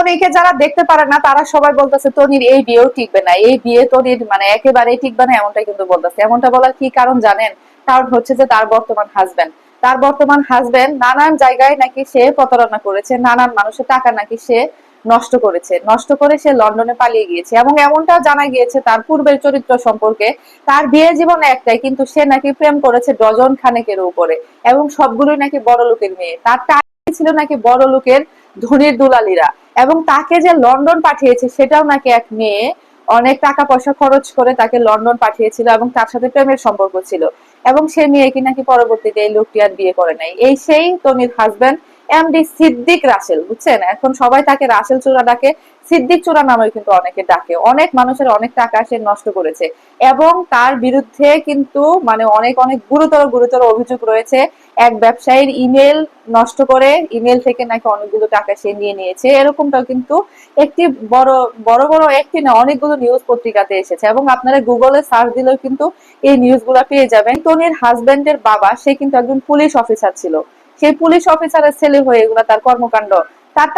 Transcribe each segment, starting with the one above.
তনিকে যারা দেখতে পারে না, তারা সবাই বলতেছে, তনির এই বিয়েও টিকবে না। এই বিয়ে তনির মানে একেবারেই টিকবে না, এমনটাই কিন্তু বলতেছে। এমনটা বলার কি কারণ জানেন? কারণ হচ্ছে যে তার বর্তমান হাজবেন্ড তার বর্তমান হাজবেন্ড নানান জায়গায় নাকি সে প্রতারণা করেছে, নানান মানুষের টাকা নাকি সে নষ্ট করেছে। নষ্ট করে সে লন্ডনে পালিয়ে গিয়েছে এবং এমনটাও জানা গিয়েছে তার পূর্বের চরিত্র সম্পর্কে। তার বিয়ে জীবনে একটাই, কিন্তু সে নাকি প্রেম করেছে ডজন খানেকের উপরে এবং সবগুলোই নাকি বড় লোকের মেয়ে। তার টাকা ছিল নাকি বড় লোকের ধনির দুলালিরা। এবং তাকে যে লন্ডন পাঠিয়েছে, সেটাও নাকি এক মেয়ে অনেক টাকা পয়সা খরচ করে তাকে লন্ডন পাঠিয়েছিল এবং তার সাথে প্রেমের সম্পর্ক ছিল। এবং সে মেয়ে কি নাকি পরবর্তীতে এই লোকটি আর বিয়ে করে নাই। এই সেই তনির হাজবেন্ড এমডি সিদ্দিক রাসেল বুঝছেন? এখন সবাই তাকে রাসেল চূড়া ডাকে। সিদ্দিক চূড়া নামে কিন্তু অনেকে ডাকে। অনেক মানুষের অনেক টাকা সে নষ্ট করেছে। এবং তার বিরুদ্ধে কিন্তু মানে অনেক অনেক গুরুতর গুরুতর অভিযোগ রয়েছে। এক ব্যবসায়ীর ইমেল নষ্ট করে ইমেল থেকে নাকি অনেকগুলো টাকা সে নিয়ে নিয়েছে। এরকমটাও কিন্তু একটি বড় বড় বড় একটি না, অনেকগুলো নিউজ পত্রিকাতে এসেছে। এবং আপনারা গুগলে সার্চ দিলেও কিন্তু এই নিউজগুলো পেয়ে যাবেন। তনির হাজবেন্ডের বাবা, সে কিন্তু একজন পুলিশ অফিসার ছিল। সেই পুলিশ অফিসারের ছেলে হয়ে এগুলা তার কর্মকাণ্ড, তার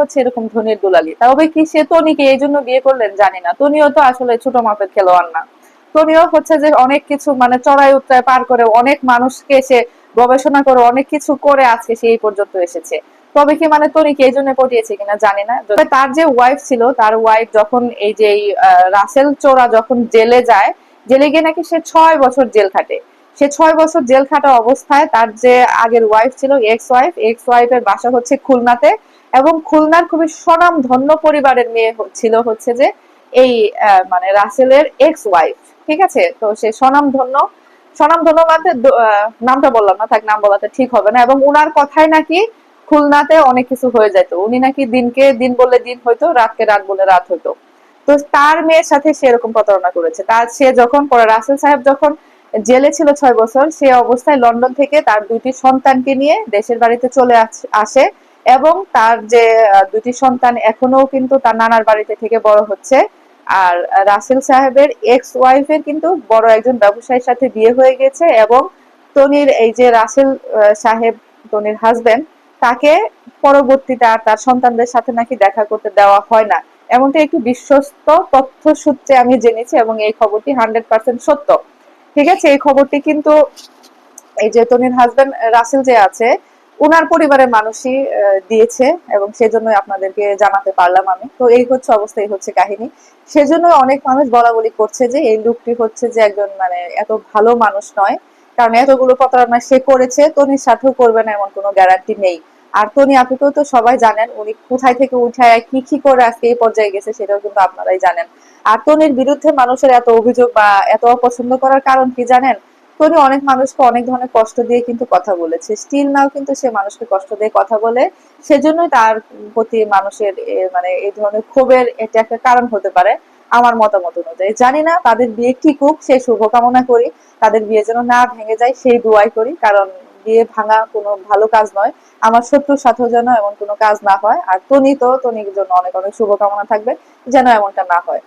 হচ্ছে এরকম ধনির দুলালি। তবে কি সে তনিকে এই জন্য বিয়ে করলেন? জানি না। তনিও তো আসলে ছোট মাপের খেলোয়াড় না। তনিও হচ্ছে যে অনেক কিছু মানে চড়াই উত্তরায় পার করে অনেক মানুষকে সে গবেষণা করে, অনেক কিছু করে আজকে সে এই পর্যন্ত এসেছে। তবে কি মানে তনিকে এই জন্য পটিয়েছে কিনা জানি না। তার যে ওয়াইফ ছিল, তার ওয়াইফ যখন এই যে রাসেল চোরা যখন জেলে যায়, জেলে গিয়ে নাকি সে ছয় বছর জেল খাটে। সে ছয় বছর জেল খাটা অবস্থায় তার যে আগের ওয়াইফ ছিল এক্স ওয়াইফ এক্স ওয়াইফের বাসা হচ্ছে খুলনাতে এবং খুলনার খুবই স্বনাম ধন্য পরিবারের মেয়ে ছিল হচ্ছে যে এই মানে রাসেলের এক্স ওয়াইফ ঠিক আছে? তো সে স্বনাম ধন্য স্বনাম ধন্য মানে নামটা বললাম না, থাক নাম বলাতে ঠিক হবে না এবং উনার কথায় নাকি খুলনাতে অনেক কিছু হয়ে যেত উনি নাকি দিনকে দিন বললে দিন হইতো, রাতকে রাত বলে রাত হইতো। তো তার মেয়ের সাথে সে এরকম প্রতারণা করেছে। তার সে যখন, পরে রাসেল সাহেব যখন জেলে ছিল ছয় বছর, সে অবস্থায় লন্ডন থেকে তার দুইটি সন্তানকে নিয়ে দেশের বাড়িতে চলে আস- এবং তার যে দুটি সন্তান এখনও কিন্তু তার নানার বাড়িতে থেকে বড় হচ্ছে। আর রাসেল সাহেবের এক্স ওয়াইফের কিন্তু বড় একজন ব্যবসায়ীর সাথে বিয়ে হয়ে গেছে এবং তনির এই যে রাসেল সাহেব, তনির হাজবেন্ড তাকে পরবর্তীতে আর তার সন্তানদের সাথে নাকি দেখা করতে দেওয়া হয় না। এমনটা একটু বিশ্বস্ত তথ্য সূত্রে আমি জেনেছি এবং এই খবরটি হান্ড্রেড পার্সেন্ট সত্য। ঠিক আছে, এই খবরটি কিন্তু এই যে তনির হাজবেন্ড রাসেল যে আছে, উনার পরিবারের মানুষই দিয়েছে এবং সেজন্যই আপনাদেরকে জানাতে পারলাম আমি। তো এই হচ্ছে অবস্থা, এই হচ্ছে কাহিনী। সেজন্য অনেক মানুষ বলা বলি করছে যে এই লোকটি হচ্ছে যে একজন মানে এত ভালো মানুষ নয়। কারণ এতগুলো প্রতারণা সে করেছে তনির সাথেও করবে না, এমন কোনো গ্যারান্টি নেই। আর তনি আপুকেও তো সবাই জানেন, উনি কোথায় থেকে উঠায়, কি কি করে আজকে এই পর্যায়ে গেছে সেটাও কিন্তু আপনারাই জানেন। আর তনির বিরুদ্ধে মানুষের এত অভিযোগ বা এত অপছন্দ করার কারণ কি জানেন? তনি অনেক মানুষকে অনেক ধরনের কষ্ট দিয়ে কিন্তু কথা বলেছে। স্টিল নাও কিন্তু সে মানুষকে কষ্ট দিয়ে কথা বলে, সেজন্যই তার প্রতি মানুষের মানে এই ধরনের ক্ষোভের এটা একটা কারণ হতে পারে আমার মতামত অনুযায়ী। জানি না তাদের বিয়ে ঠিকুক সেই শুভকামনা করি, তাদের বিয়ে যেন না ভেঙে যায়, সেই দোয়াই করি, কারণ বিয়ে ভাঙা কোনো ভালো কাজ নয়। আমার শত্রুর সাথেও যেন এমন কোনো কাজ না হয়। আর তনি তো, তনির জন্য অনেক অনেক শুভকামনা থাকবে যেন এমনটা না হয়।